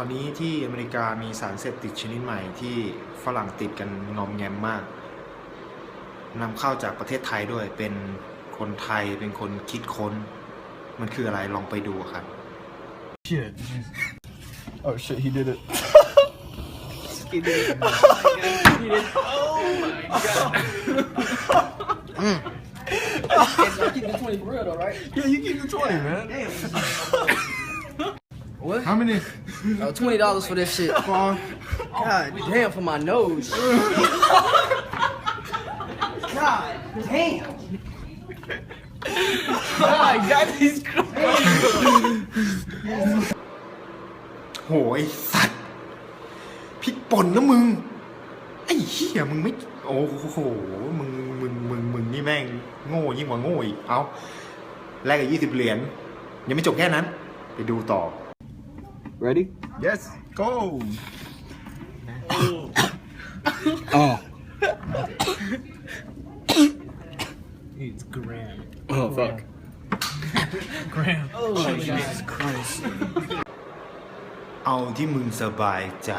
ตอนนี้ที่อเมริกามีสารเสพติดชนิดใหม่ที่ฝรั่งติดกันงอมแงมมากนำเข้าจากประเทศไทยด้วยเป็นคนไทยเป็นคนคิดค้น มันคืออะไรลองไปดูครับ Shit. Oh shit, he did it. I keep the 20 for real though, right? Yeah, you keep the 20, man. What? How many? Oh, $20 for this shit. God damn, for my nose. God damn. God, that is crazy. โหยสัตว์พริกป่นนะมึง ไอ้เหี้ยมึงไม่ โอ้โห มึง มึง มึง มึงนี่แม่ง โง่ยิ่งกว่าโง่อีก เอาแลกกับยี่สิบเหรียญ ยังไม่จบแค่นั้น ไปดูต่อ Ready? Yes. Go. Oh. It's grand. Oh fuck. Grand. Oh, Jesus Christ. เอาที่มึงสบายใจ